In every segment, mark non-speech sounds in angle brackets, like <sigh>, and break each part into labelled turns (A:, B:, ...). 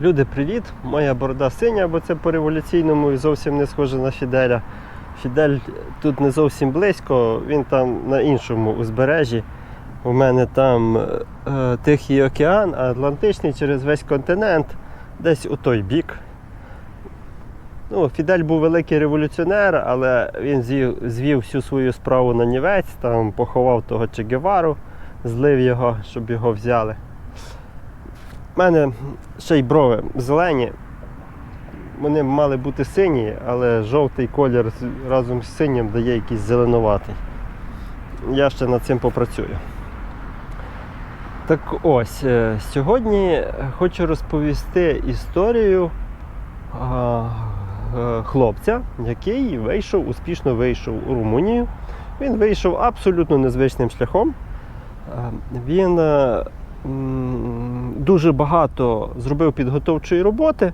A: Люди, привіт! Моя борода синя, бо це по революційному і зовсім не схоже на Фіделя. Фідель тут не зовсім близько, він там на іншому узбережжі. У мене там е, Тихий океан, Атлантичний через весь континент, десь у той бік. Ну, Фідель був великий революціонер, але він звів, звів всю свою справу на нівець, там поховав того Че Гевару, злив його, щоб його взяли. У мене ще й брови зелені. Вони мали бути сині, але жовтий колір разом з синім дає якийсь зеленуватий. Я ще над цим попрацюю. Так ось, е, сьогодні хочу розповісти історію е, хлопця, який вийшов, успішно вийшов у Румунію. Він вийшов абсолютно незвичним шляхом. Е, Він дуже багато зробив підготовчої роботи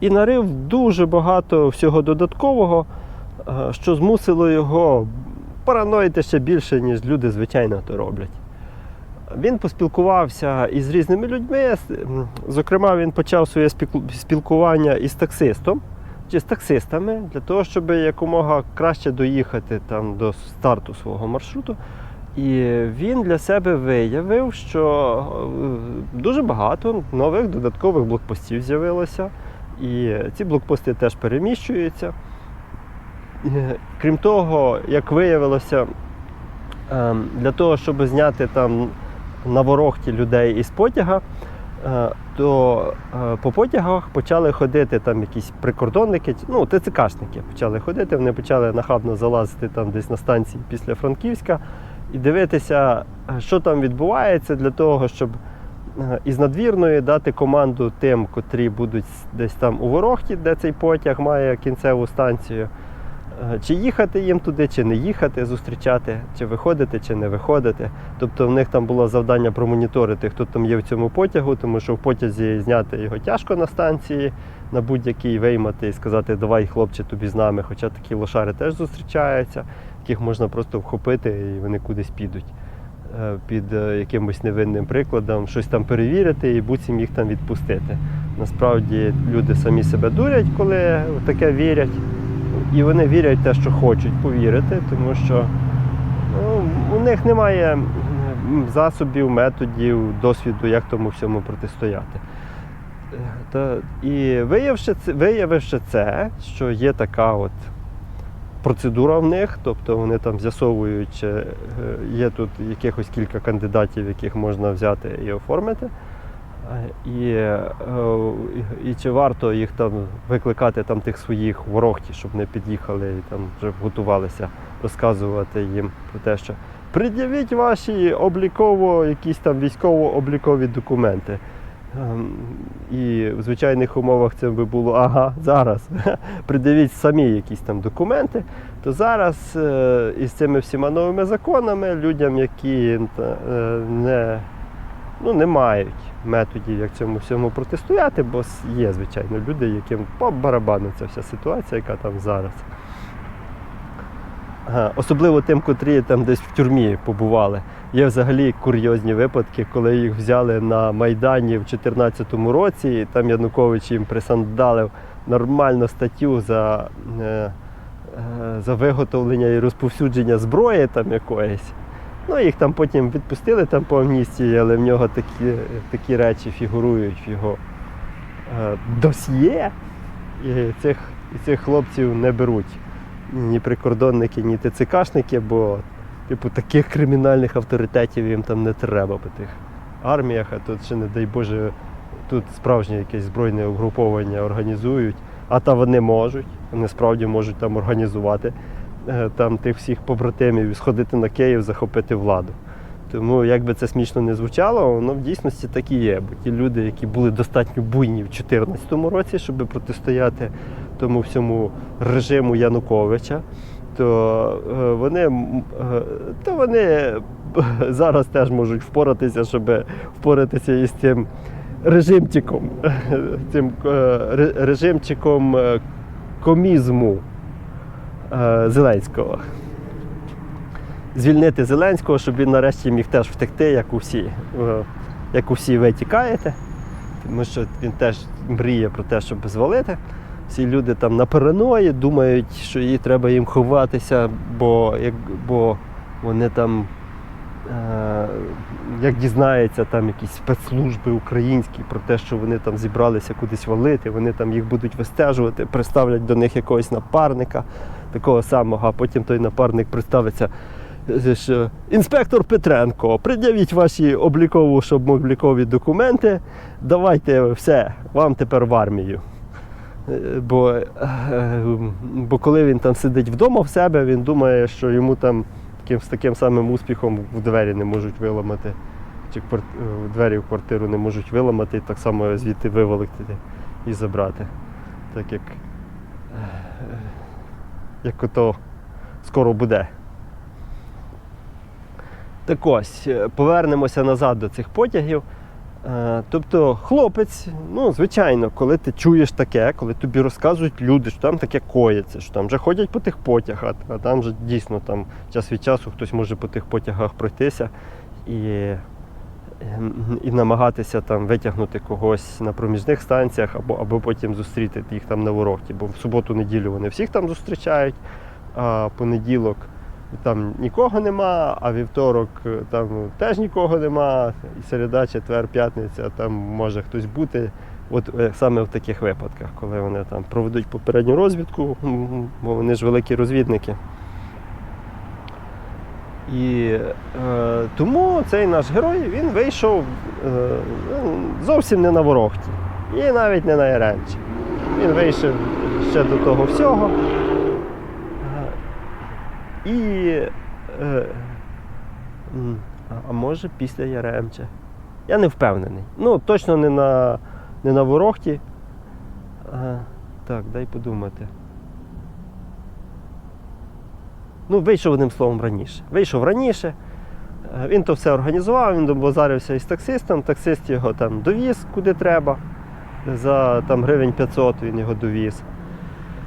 A: і нарив дуже багато всього додаткового, е, що змусило його параноїти ще більше, ніж люди звичайно то роблять. Він поспілкувався із різними людьми. Зокрема, він почав своє спілкування із таксистом чи з таксистами для того, щоб якомога краще доїхати там до старту свого маршруту. І він для себе виявив, що е, дуже багато нових додаткових блокпостів з'явилося. І ці блокпости теж переміщуються. Е, Крім того, як виявилося, ем, для того, щоб зняти там на ворогті людей із потяга, е, то е, по потягах почали ходити там якісь прикордонники, ну, ТЦКшники почали ходити, вони почали нахабно залазити там десь на станції після Франківська і дивитися, що там відбувається, для того, щоб е, із надвірної дати команду тим, котрі будуть десь там у ворогті, де цей потяг має кінцеву станцію. Е, Чи їхати їм туди, чи не їхати, зустрічати, чи виходити, чи не виходити. Тобто в них там було завдання промоніторити, хто там є в цьому потягу, тому що в потязі зняти його тяжко на станції, на будь-якій виймати і сказати, давай, хлопче, тобі з нами. Хоча такі лошари теж зустрічаються, яких можна просто вхопити і вони кудись підуть. е, Під е, якимось невинним прикладом, щось там перевірити і буцім їх там відпустити. Насправді люди самі себе дурять, коли в таке вірять. І вони вірять в те, що хочуть повірити, тому що ну, у них немає засобів, методів, досвіду, як тому всьому протистояти. Е, Та, і виявивши це, виявивши це, що є така от процедура в них, тобто вони там з'ясовують, чи е, є тут якихось кілька кандидатів, яких можна взяти і оформити. Е, е, і, і чи варто їх там викликати там тих своїх ворогтів, щоб не під'їхали і там вже готувалися розказувати їм про те, що пред'явіть ваші обліково, якісь там військово-облікові документи. Ем, І в звичайних умовах це би було ага, зараз <laughs> придивіть самі якісь там документи, то зараз е, із цими всіма новими законами людям, які е, не ну, не мають методів, як цьому всьому протистояти, бо є, звичайно, люди, яким по барабану ця вся ситуація, яка там зараз. Особливо тим, котрі там десь в тюрмі побували. Є взагалі курйозні випадки, коли їх взяли на Майдані в 2014 році, і там Янукович їм присандалив нормальну статтю за, е, е, за виготовлення і розповсюдження зброї там якоїсь. Ну, їх там потім відпустили там по амністії, але в нього такі, такі речі фігурують в його е, досьє. І цих, і цих хлопців не беруть ні прикордонники, ні ТЦКшники, бо типу, таких кримінальних авторитетів їм там не треба по тих арміях, а тут ще, не дай Боже, тут справжнє якесь збройне угруповання організують, а та вони можуть, вони справді можуть там організувати е, там тих всіх побратимів і сходити на Київ, захопити владу. Тому, як би це смішно не звучало, воно в дійсності так і є. Бо ті люди, які були достатньо буйні в 2014 році, щоб протистояти тому всьому режиму Януковича, то е, вони, е, то вони <laughs> зараз теж можуть впоратися, щоб впоратися із цим режимчиком, <laughs> цим е, режимчиком комізму Зеленського. Звільнити Зеленського, щоб він нарешті міг теж втекти, як усі. Як усі ви тікаєте, тому що він теж мріє про те, щоб звалити. Всі люди там на параної думають, що їй треба їм ховатися, бо, як, бо вони там, е, як дізнається, там якісь спецслужби українські про те, що вони там зібралися кудись валити, вони там їх будуть вистежувати, приставлять до них якогось напарника, такого самого, а потім той напарник представиться. е, що Інспектор Петренко, пред'явіть ваші облікові, щоб облікові документи. Давайте все, вам тепер в армію. Бо, е, бо коли він там сидить вдома в себе, він думає, що йому там таким, з таким самим успіхом в двері не можуть виламати, чи квар- е, двері в квартиру не можуть виламати, і так само звідти вивалити і забрати. Так як, е, як ото скоро буде. Так ось, повернемося назад до цих потягів. Е, Тобто хлопець, ну, звичайно, коли ти чуєш таке, коли тобі розказують люди, що там таке коїться, що там вже ходять по тих потягах, а там вже дійсно там час від часу хтось може по тих потягах пройтися і, ем, і намагатися там витягнути когось на проміжних станціях або, або потім зустріти їх там на ворогті. Бо в суботу-неділю вони всіх там зустрічають, а понеділок там нікого нема, а вівторок е, там теж нікого нема, і середа, четвер, п'ятниця, там може хтось бути. От е, саме в таких випадках, коли вони там проведуть попередню розвідку, бо вони ж великі розвідники. І е, тому цей наш герой він вийшов е, ну, зовсім не на ворогті, і навіть не на Яремчі. Він вийшов ще до того всього. І. Е, а може після Яремча. Я не впевнений. Ну, точно не на, не на Ворохті. А, так, дай подумати. Ну, вийшов одним словом раніше. Вийшов раніше. Е, Він то все організував, він добазарився із таксистом, таксист його там довіз куди треба. За там, гривень 500 він його довіз.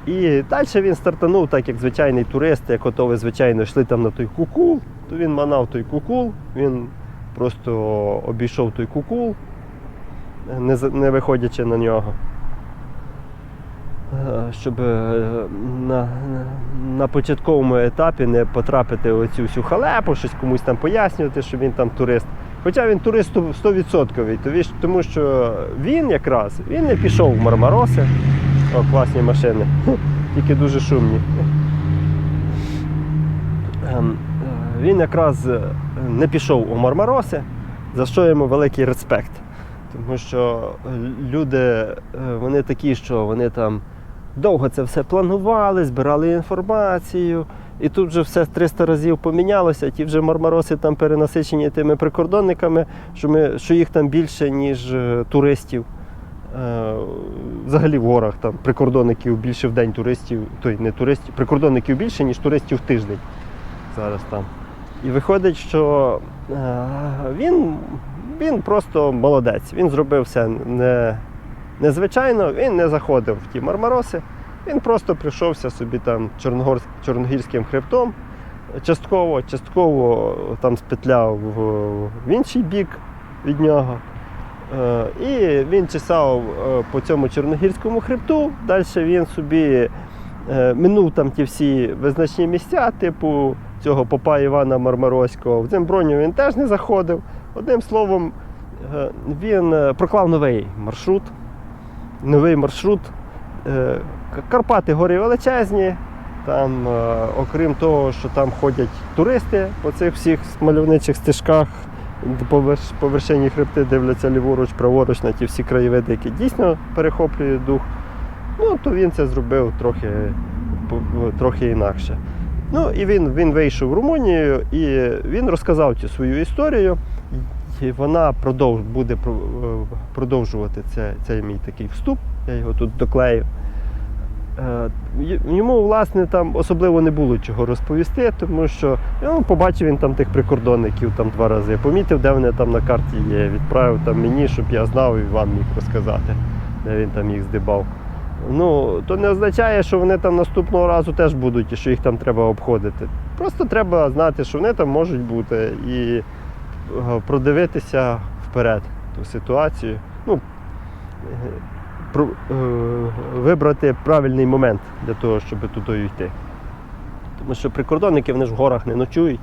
A: І далі він стартанув, так як звичайний турист, як ото ви, звичайно, йшли там на той кукул, то він манав той кукул, він просто обійшов той кукул, не, не виходячи на нього. Е, Щоб е, на, на початковому етапі не потрапити в цю всю халепу, щось комусь там пояснювати, що він там турист. Хоча він турист 100%, тому що він якраз він не пішов в Мармароси. О, класні машини, <laughs> тільки дуже шумні. Ем, е, Він якраз е, не пішов у Мармароси, за що йому великий респект. Тому що е, люди, вони такі, що вони там довго це все планували, збирали інформацію. І тут вже все 300 разів помінялося, ті вже мармароси там перенасичені тими прикордонниками, що, ми, що їх там більше, ніж туристів. Е, Взагалі в горах там прикордонників більше в день туристів, той не туристів, прикордонників більше, ніж туристів в тиждень зараз там. І виходить, що е, він, він просто молодець. Він зробив все не, незвичайно, він не заходив в ті мармароси. Він просто прийшовся собі там Чорногірським хребтом, частково, частково там спетляв в інший бік від нього. Е, І він чесав е, по цьому Чорногірському хребту. Далі він собі е, минув там ті всі визначні місця, типу цього попа Івана Мармароського. В Дземброню він теж не заходив. Одним словом, він проклав новий маршрут. Новий маршрут. Карпати гори величезні. Там, окрім того, що там ходять туристи по цих всіх мальовничих стежках, по, вершині хребти дивляться ліворуч, праворуч на ті всі краєвиди, які дійсно перехоплюють дух. Ну, то він це зробив трохи, трохи інакше. Ну і він, він вийшов в Румунію і він розказав цю свою історію. І вона продовж, буде е, продовжувати це, цей мій такий вступ. Я його тут доклеїв. Е, Йому, власне, там особливо не було чого розповісти, тому що ну, побачив він там тих прикордонників там два рази. Помітив, де вони там на карті є. Відправив там мені, щоб я знав і вам міг розказати, де він там їх здибав. Ну, то не означає, що вони там наступного разу теж будуть і що їх там треба обходити. Просто треба знати, що вони там можуть бути і е, продивитися вперед ту ситуацію. Ну, вибрати правильний момент для того, щоб туди йти. Тому що прикордонники вони ж в горах не ночують.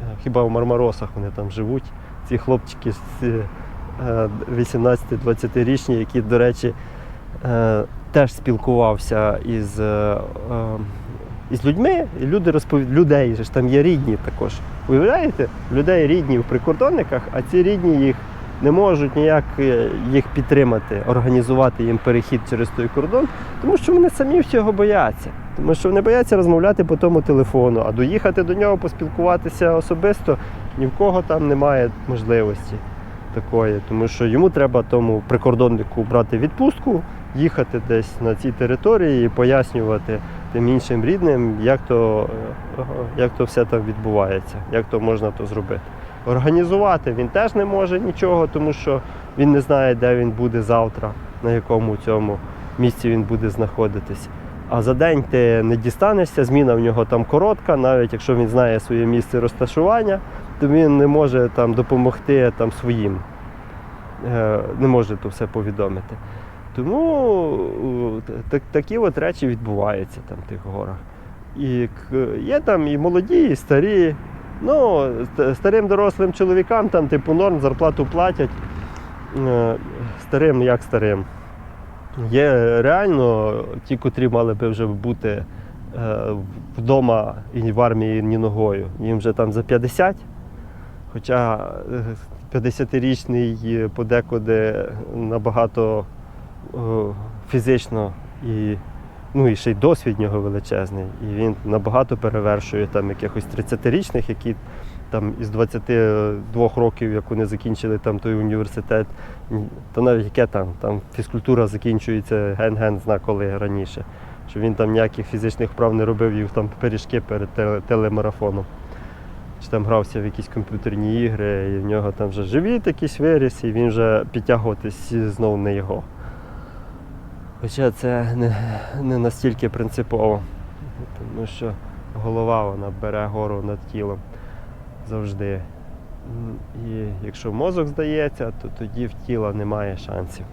A: Е, Хіба в Мармаросах вони там живуть. Ці хлопчики з е, 18-20-річні, які, до речі, е, теж спілкувався із, е, е, із людьми, і люди розповідають, людей ж там є рідні також. Уявляєте, людей рідні в прикордонниках, а ці рідні їх не можуть ніяк е, їх підтримати, організувати їм перехід через той кордон, тому що вони самі всього бояться. Тому що вони бояться розмовляти по тому телефону, а доїхати до нього, поспілкуватися особисто ні в кого там немає можливості такої, тому що йому треба тому прикордоннику брати відпустку, їхати десь на цій території і пояснювати тим іншим рідним, як то, е, як то все там відбувається, як то можна то зробити. Організувати він теж не може нічого, тому що він не знає, де він буде завтра, на якому цьому місці він буде знаходитись. А за день ти не дістанешся, зміна в нього там коротка, навіть якщо він знає своє місце розташування, то він не може там допомогти там своїм. Е, Не може то все повідомити. Тому так, такі от речі відбуваються там в тих горах. І є там і молоді, і старі. Ну, старим дорослим чоловікам там, типу, норм, зарплату платять. Е, Старим як старим. Є реально ті, котрі мали би вже бути е, вдома і в армії ні ногою. Їм вже там за 50. Хоча е, 50-річний подекуди набагато е, фізично і, ну, і ще й досвід нього величезний. І він набагато перевершує там якихось 30-річних, які там із 22 років, як вони закінчили там той університет, то навіть яке там, там фізкультура закінчується ген-ген зна коли раніше. Що він там ніяких фізичних вправ не робив, їв там пиріжки перед теле- телемарафоном. Чи там грався в якісь комп'ютерні ігри, і в нього там вже живіт якийсь виріс, і він вже підтягуватись знову не його. Хоча це не, не настільки принципово, тому що голова вона бере гору над тілом завжди. І якщо мозок здається, то тоді в тіла немає шансів.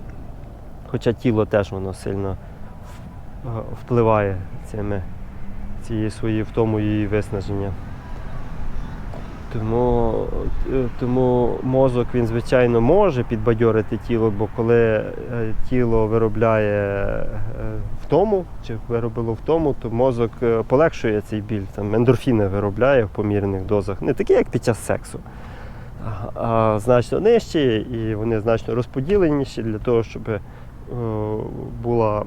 A: Хоча тіло теж воно сильно е, впливає цими, цією своєю втомою і виснаженням. Тому, е, тому мозок він, звичайно, може підбадьорити тіло, бо коли е, тіло виробляє е, втому, чи виробило втому, то мозок полегшує цей біль. Там ендорфіни виробляє в помірних дозах. Не такі, як під час сексу, а, значно нижчі, і вони значно розподіленіші для того, щоб була,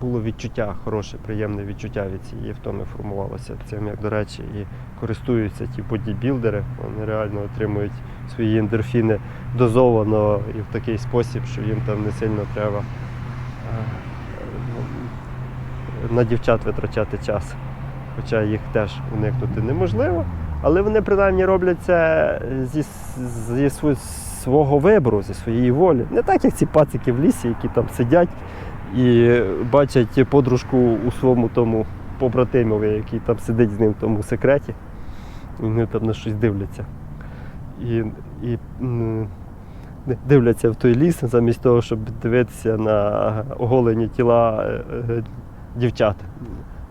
A: було відчуття, хороше, приємне відчуття від цієї втоми формувалося. Цим, як до речі, і користуються ті бодібілдери, вони реально отримують свої ендорфіни дозовано і в такий спосіб, що їм там не сильно треба е, е, на дівчат витрачати час. Хоча їх теж уникнути неможливо. Але вони принаймні роблять це зі, зі свого вибору, зі своєї волі. Не так, як ці пацики в лісі, які там сидять і бачать подружку у своєму тому побратимові, який там сидить з ним в тому секреті. І вони там на щось дивляться. І, і дивляться в той ліс, замість того, щоб дивитися на оголені тіла е, е, дівчат.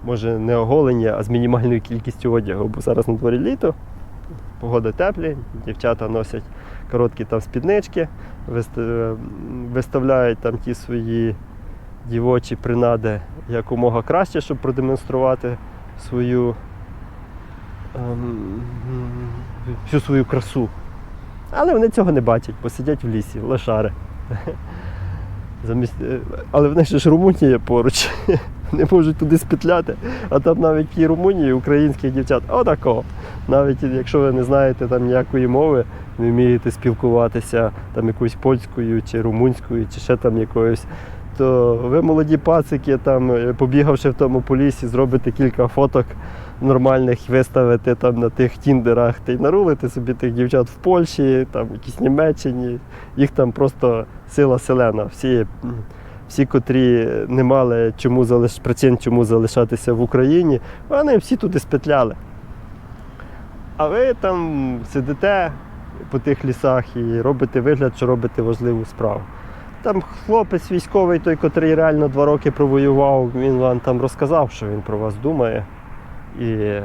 A: Може, не оголені, а з мінімальною кількістю одягу, бо зараз на дворі літо, погода теплі, дівчата носять короткі там спіднички, е, виставляють там ті свої дівочі принади якомога краще, щоб продемонструвати свою ем, всю свою красу. Але вони цього не бачать, бо сидять в лісі, лошари. <laughs> Замість... е, Але в них ж Румунія поруч. <laughs> Не можуть туди спетляти. А там навіть тій Румунії українських дівчат отако. Навіть якщо ви не знаєте там ніякої мови, не вмієте спілкуватися там якоюсь польською чи румунською, чи ще там якоюсь, то ви молоді пацики, там, е, побігавши в тому по лісі, зробите кілька фоток нормальних, виставите там на тих тіндерах та й нарулите собі тих дівчат в Польщі, там якісь Німеччині. Їх там просто сила селена. Всі, всі котрі не мали чому залиш... причин, чому залишатися в Україні, вони всі туди спетляли. А ви там сидите по тих лісах і робите вигляд, що робите важливу справу. Там хлопець військовий, той, котрий реально два роки провоював, він вам там розказав, що він про вас думає. І е,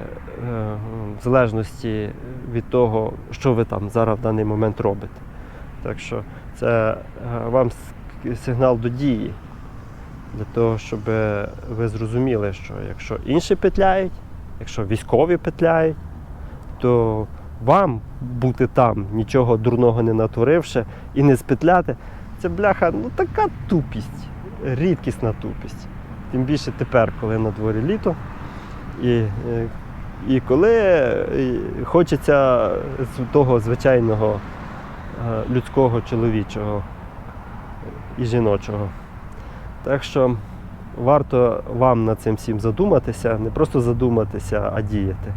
A: в залежності від того, що ви там зараз в даний момент робите. Так що це е, вам сигнал до дії, для того, щоб ви зрозуміли, що якщо інші петляють, якщо військові петляють, то вам бути там, нічого дурного не натворивши і не спетляти, це бляха, ну така тупість, рідкісна тупість. Тим більше тепер, коли на дворі літо, і, е, і коли е, хочеться з того звичайного е, людського, чоловічого і жіночого. Так що варто вам над цим всім задуматися, не просто задуматися, а діяти.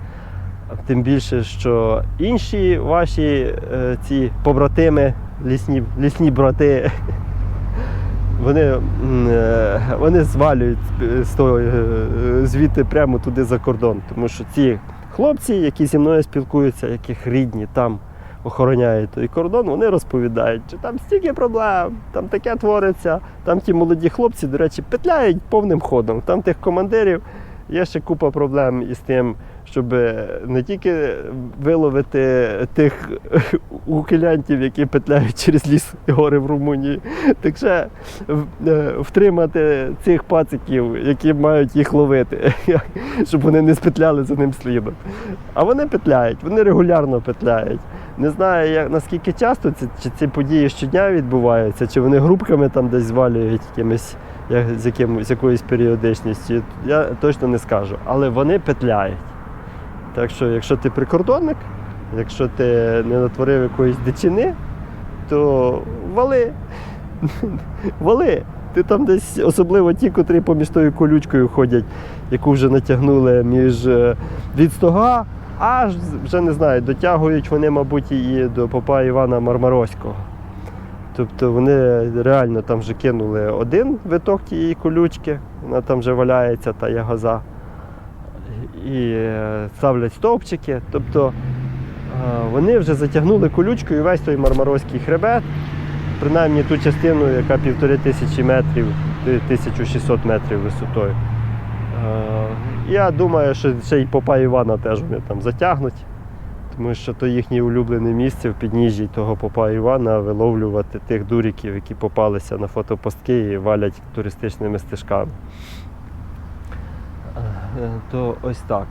A: Тим більше, що інші ваші ці побратими, лісні, лісні брати, вони, е, вони звалюють з- з того, е, звідти прямо туди за кордон. Тому що ці хлопці, які зі мною спілкуються, яких рідні там охороняють той кордон, вони розповідають, що там стільки проблем, там таке твориться, там ті молоді хлопці, до речі, петляють повним ходом. Там тих командирів є ще купа проблем із тим, щоб не тільки виловити тих <laughs> ухилянтів, які петляють через ліс і гори в Румунії, так ще е, втримати цих пациків, які мають їх ловити, <laughs> щоб вони не спетляли за ним слідом. А вони петляють, вони регулярно петляють. Не знаю, як, наскільки часто ці, чи ці події щодня відбуваються, чи вони групками там десь звалюють якимись, як, з, яким, з якоюсь періодичністю. Я точно не скажу. Але вони петляють. Так що, якщо ти прикордонник, якщо ти не натворив якоїсь дичини, то вали. <laughs> вали. Ти там десь, особливо ті, котрі поміж тою колючкою ходять, яку вже натягнули між е, від стога, аж вже не знаю, дотягують вони, мабуть, її до попа Івана Мармаровського. Тобто вони реально там вже кинули один виток тієї колючки, вона там вже валяється, та ягоза. І е, ставлять стовпчики. Тобто е, вони вже затягнули колючку і весь той Мармаровський хребет, принаймні ту частину, яка півтори тисячі метрів, 1600 метрів висотою. Е, Я думаю, що ще й попа Івана теж вони там затягнуть, тому що то їхнє улюблене місце в підніжжі того попа Івана виловлювати тих дуріків, які попалися на фотопостки і валять туристичними стежками. Е, То ось так.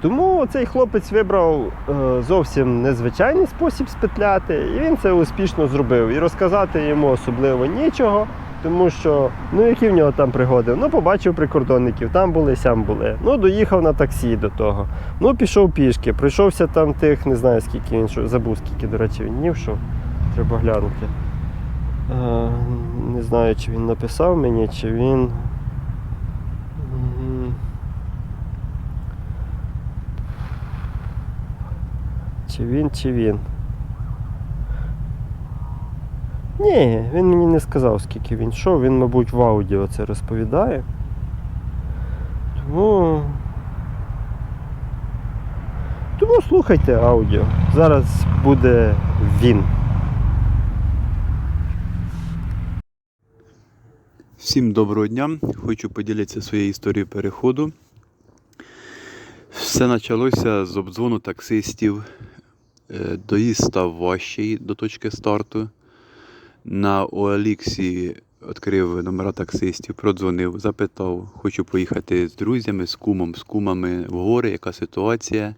A: Тому цей хлопець вибрав е, зовсім незвичайний спосіб спетляти, і він це успішно зробив. І розказати йому особливо нічого, тому що ну які в нього там пригоди? Ну, побачив прикордонників, там були, сям були. Ну, доїхав на таксі до того. Ну, пішов пішки, пройшовся там тих, не знаю скільки він що, забув, скільки, до речі, він йшов. Треба глянути. Е, не знаю, чи він написав мені, чи він. Чи він, чи він. Ні, він мені не сказав, скільки він йшов, він, мабуть, в аудіо це розповідає. Тому. Тому слухайте аудіо. Зараз буде він.
B: Всім доброго дня. Хочу поділитися своєю історією переходу. Все почалося з обдзвону таксистів. Е, Доїзд став важчий до точки старту. На Оеліксі відкрив номера таксистів, продзвонив, запитав, хочу поїхати з друзями, з кумом, з кумами в гори, яка ситуація.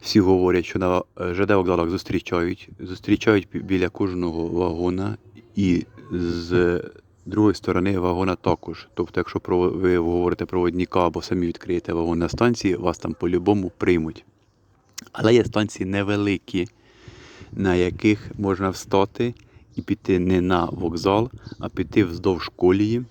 B: Всі говорять, що на ЖД вокзалах зустрічають. Зустрічають біля кожного вагона і з другої сторони вагона також. Тобто, якщо ви говорите проводника або самі відкриєте вагон на станції, вас там по-любому приймуть. Але є станції невеликі, на яких можна встати і піти не на вокзал, а піти вздовж колії.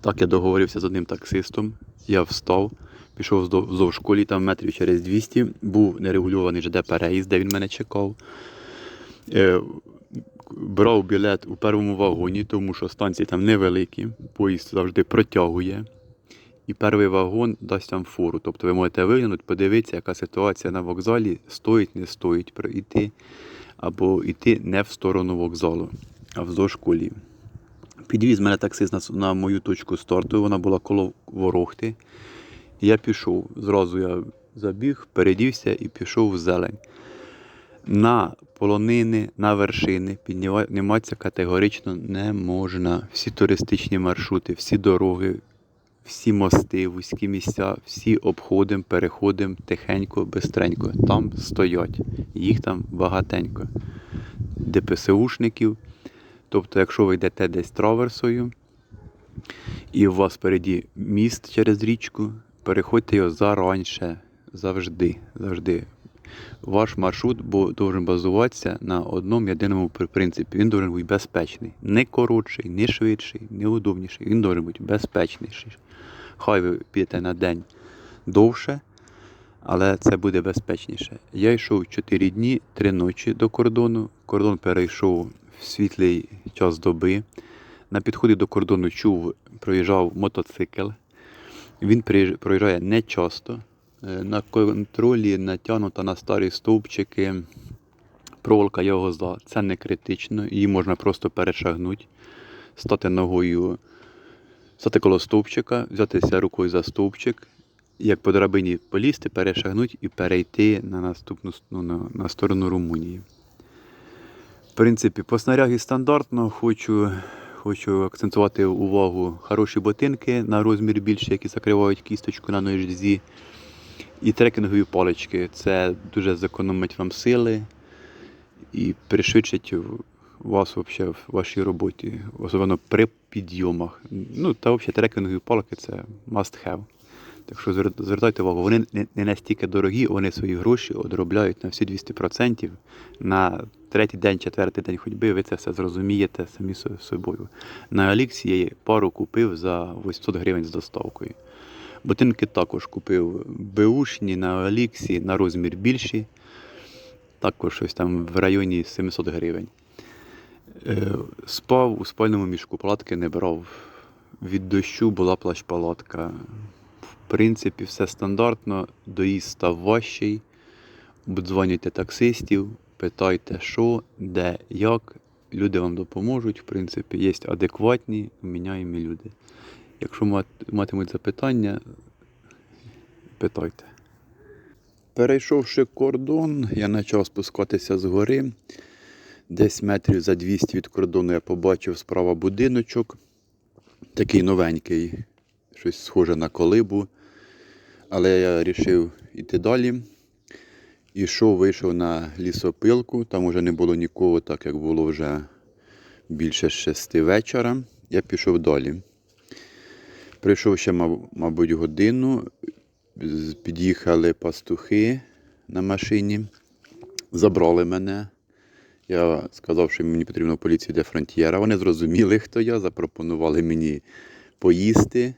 B: Так я договорився з одним таксистом. Я встав, пішов вздовж колії, там метрів через 200. Був нерегульований ЖД переїзд, де він мене чекав. Е, брав білет у першому вагоні, тому що станції там невеликі, поїзд завжди протягує. І перший вагон дасть вам фору. Тобто ви можете виглянути, подивитися, яка ситуація на вокзалі, стоїть, не стоїть йти, або йти не в сторону вокзалу. а вздовж колії. Підвіз мене таксист на, на мою точку старту, вона була коло ворохти. Я пішов. Зразу я забіг, передівся і пішов в зелень. На полонини, на вершини підніматися категорично не можна. Всі туристичні маршрути, всі дороги, всі мости, вузькі місця, всі обходимо, переходимо тихенько, бистренько. Там стоять. Їх там багатенько. ДПСУшників. Тобто, якщо ви йдете десь траверсою, і у вас впереді міст через річку, переходьте його заранше, завжди, завжди. Ваш маршрут должен базуватися на одному єдиному принципі. Він должен бути безпечний. Не коротший, не швидший, не удобніший. Він должен бути безпечніший. Хай ви підете на день довше, але це буде безпечніше. Я йшов 4 дні, 3 ночі до кордону. Кордон перейшов в світлий час доби. На підході до кордону чув, проїжджав мотоцикл. Він проїжджає не часто. Е, На контролі натягнута на старі стовпчики. Проволока його зла. Це не критично, її можна просто перешагнути, стати ногою, стати коло стовпчика, взятися рукою за стовпчик, як по драбині полізти, перешагнути і перейти на наступну ну, на, на сторону Румунії. В принципі, по снарягі стандартно хочу, хочу акцентувати увагу хороші ботинки на розмір більше, які закривають кісточку на ножі. І трекінгові палички. Це дуже зекономить вам сили і пришвидшить вас вообще в вашій роботі, особливо при підйомах. Ну, та взагалі трекінгові палки це must have. Так що звертайте увагу, вони не- настільки дорогі, вони свої гроші одробляють на всі 200%. На третій день, четвертий день ходьби ви це все зрозумієте самі собою. На Аліксі я пару купив за 800 гривень з доставкою. Ботинки також купив беушні на Аліксі на розмір більші. Також щось там в районі 700 гривень. Е, Спав у спальному мішку, палатки не брав. Від дощу була плащ-палатка. В принципі, все стандартно. Доїзд став важчий. Обдзвонюйте таксистів, питайте, що, де, як. Люди вам допоможуть. В принципі, є адекватні, міняємі люди. Якщо матимуть запитання, питайте. Перейшовши кордон, я почав спускатися з гори. Десь метрів за 200 від кордону я побачив справа будиночок. Такий новенький, щось схоже на колибу. Але я вирішив йти далі. Ішов, вийшов на лісопилку, там вже не було нікого, так як було вже більше шести вечора. Я пішов далі. Прийшов ще, мабуть, годину. Під'їхали пастухи на машині, забрали мене. Я сказав, що мені потрібно поліцію де фронтієра. Вони зрозуміли, хто я, запропонували мені поїсти.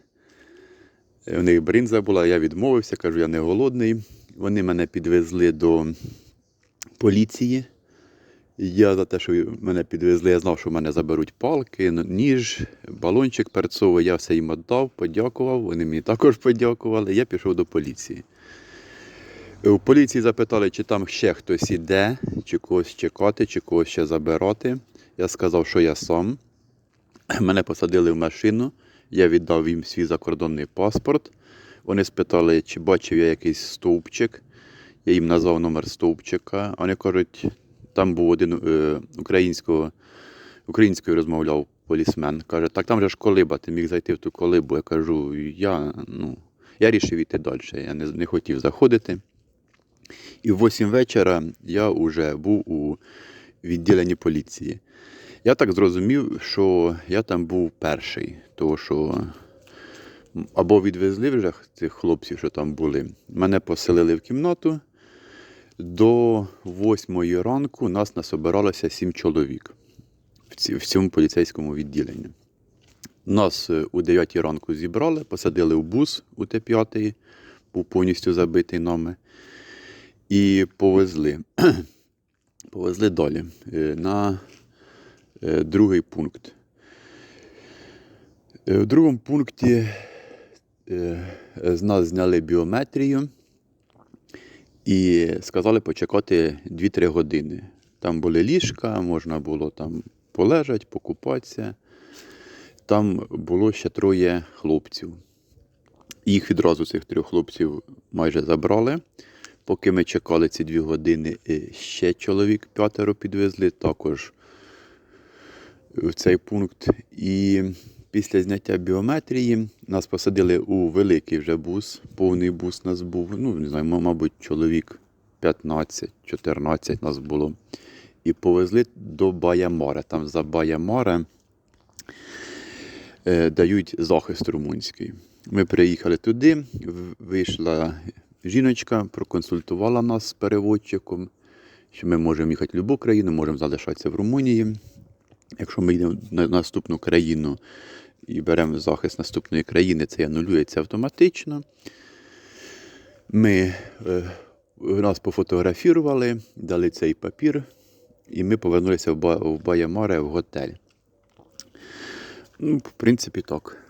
B: У них бринза була, я відмовився, кажу, я не голодний. Вони мене підвезли до поліції. Я за те, що мене підвезли, я знав, що в мене заберуть палки, ніж, балончик перцовий. Я все їм віддав, подякував. Вони мені також подякували. Я пішов до поліції. У поліції запитали, чи там ще хтось іде, чи когось чекати, чи когось ще забирати. Я сказав, що я сам. Мене посадили в машину, я віддав їм свій закордонний паспорт. Вони спитали, чи бачив я якийсь стовпчик. Я їм назвав номер стовпчика. Вони кажуть, там був один е, українського, українською розмовляв полісмен. Каже, так там же ж колиба, ти міг зайти в ту колибу. Я кажу, я, ну, я рішив іти далі. Я не, не хотів заходити. І в 8 вечора я вже був у відділенні поліції. Я так зрозумів, що я там був перший, тому що або відвезли вже цих хлопців, що там були. Мене поселили в кімнату. До 8 ранку нас насобиралося 7 чоловік в цьому поліцейському відділенні. Нас е, у 9 ранку зібрали, посадили в бус у Т5, був повністю забитий нами, і повезли. <clears throat> повезли далі е, на е, другий пункт. Е, В другому пункті з нас зняли біометрію і сказали почекати 2-3 години. Там були ліжка, можна було там полежать, покупатися. Там було ще троє хлопців. Їх відразу цих трьох хлопців майже забрали. Поки ми чекали ці дві години, е, ще чоловік п'ятеро підвезли також в цей пункт. І після зняття біометрії нас посадили у великий вже бус, повний бус нас був. Ну, не знаю, мабуть, чоловік 15-14 нас було. І повезли до Баямара. Там за Баямара е, дають захист румунський. Ми приїхали туди, вийшла жіночка, проконсультувала нас з переводчиком, що ми можемо їхати в будь-яку країну, можемо залишатися в Румунії. Якщо ми йдемо на наступну країну і беремо захист наступної країни, це анулюється автоматично. Ми е, нас пофотографували, дали цей папір, і ми повернулися в Баямаре в готель. Ну, в принципі, так.